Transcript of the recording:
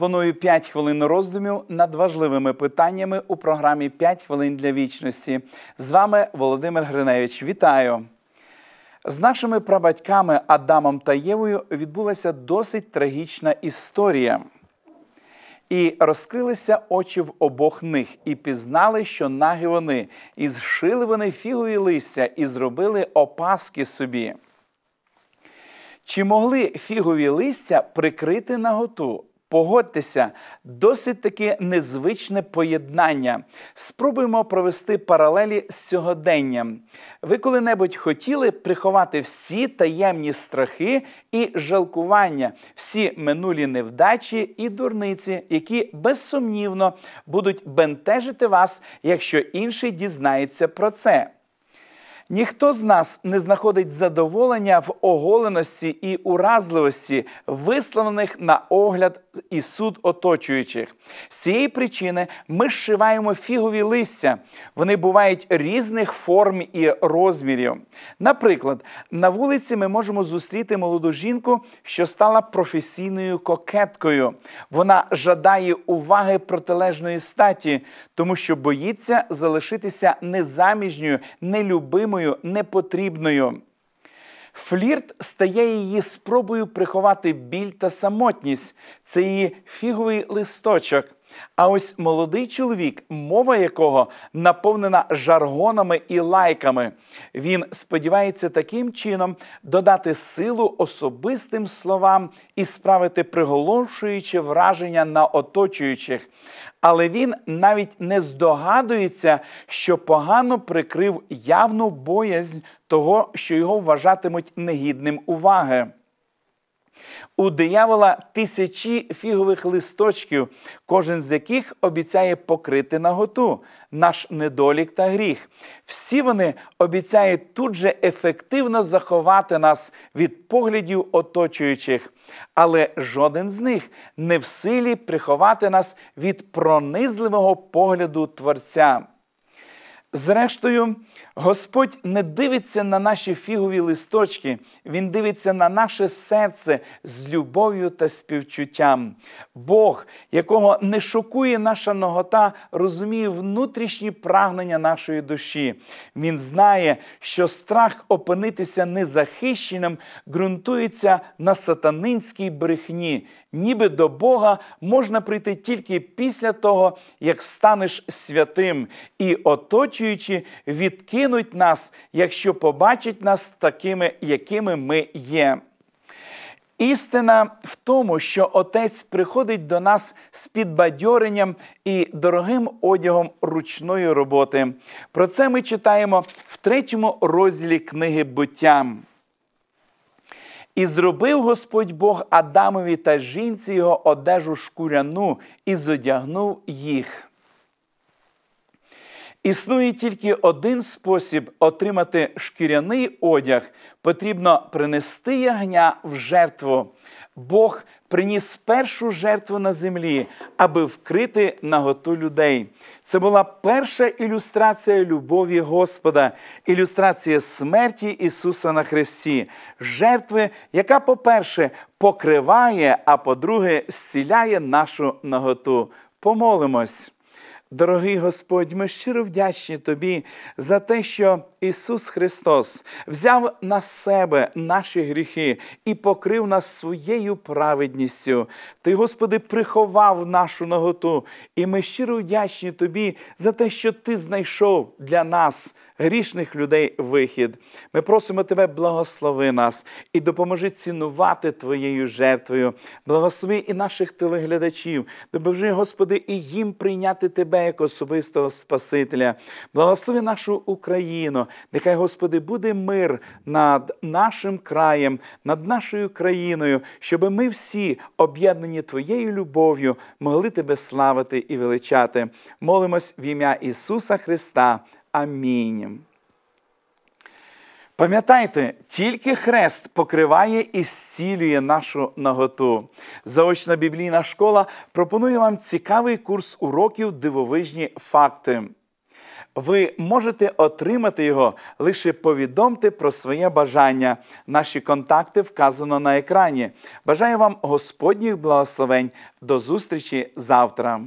Пропоную 5 хвилин роздумів над важливими питаннями у програмі «5 хвилин для вічності. З вами Володимир Гриневич. Вітаю! З нашими прабатьками Адамом та Євою відбулася досить трагічна історія. І розкрилися очі в обох них, і пізнали, що наги вони, і зшили вони фігові листя, і зробили опаски собі. Чи могли фігові листя прикрити наготу? Погодьтеся, досить таки незвичне поєднання. Спробуємо провести паралелі з сьогоденням. Ви коли-небудь хотіли приховати всі таємні страхи і жалкування, всі минулі невдачі і дурниці, які безсумнівно будуть бентежити вас, якщо інший дізнається про це. Ніхто з нас не знаходить задоволення в оголеності і уразливості, висловлених на огляд і суд оточуючих. З цієї причини ми зшиваємо фігові листя. Вони бувають різних форм і розмірів. Наприклад, на вулиці ми можемо зустріти молоду жінку, що стала професійною кокеткою. Вона жадає уваги протилежної статі, тому що боїться залишитися незаміжньою, нелюбимою ненужною, непотрібною. Флірт стає її спробою приховати біль та самотність, це її фіговий листочок. А ось молодий чоловік, мова якого наповнена жаргонами і лайками. Він сподівається таким чином додати силу особистим словам і справити приголошуюче враження на оточуючих. Але він навіть не здогадується, що погано прикрив явну боязнь того, що його вважатимуть негідним уваги. У диявола тисячі фігових листочків, кожен з яких обіцяє покрити наготу, наш недолік та гріх. Всі вони обіцяють тут же ефективно заховати нас від поглядів оточуючих, але жоден з них не в силі приховати нас від пронизливого погляду Творця. Зрештою, Господь не дивиться на наші фігові листочки, Він дивиться на наше серце з любов'ю та співчуттям. Бог, якого не шокує наша ногота, розуміє внутрішні прагнення нашої душі. Він знає, що страх опинитися незахищеним ґрунтується на сатанинській брехні ніби до Бога можна прийти тільки після того, як станеш святим, і оточуючи, відкинуть нас, якщо побачать нас такими, якими ми є. Істина в тому, що Отець приходить до нас з підбадьоренням і дорогим одягом ручної роботи. Про це ми читаємо в третьому розділі книги буття. І зробив Господь Бог Адамові та жінці його одежу шкуряну і зодягнув їх. Існує тільки один спосіб отримати шкіряний одяг, потрібно принести ягня в жертву. Бог приніс першу жертву на землі, аби вкрити наготу людей. Це була перша ілюстрація любові Господа, ілюстрація смерті Ісуса на Христі, жертви, яка, по-перше, покриває, а по-друге, зціляє нашу наготу. Помолимось. Дорогий Господь, ми щиро вдячні Тобі за те, що Ісус Христос взяв на себе наші гріхи і покрив нас своєю праведністю. Ти, Господи, приховав нашу наготу, і ми щиро вдячні Тобі за те, що Ти знайшов для нас грішних людей вихід. Ми просимо Тебе, благослови нас і допоможи цінувати Твоєю жертвою. Благослови і наших телеглядачів, допоможи, Господи, і їм прийняти Як особистого Спасителя. Благослови нашу Україну. Нехай, Господи, буде мир над нашим краєм, над нашою країною, щоб ми всі, об'єднані Твоєю любов'ю, могли Тебе славити і величати. Молимось в ім'я Ісуса Христа. Амінь. Пам'ятайте, тільки хрест покриває і зцілює нашу наготу. Заочна біблійна школа пропонує вам цікавий курс уроків дивовижні факти. Ви можете отримати його, лише повідомте про своє бажання. Наші контакти вказано на екрані. Бажаю вам Господніх благословень. До зустрічі завтра.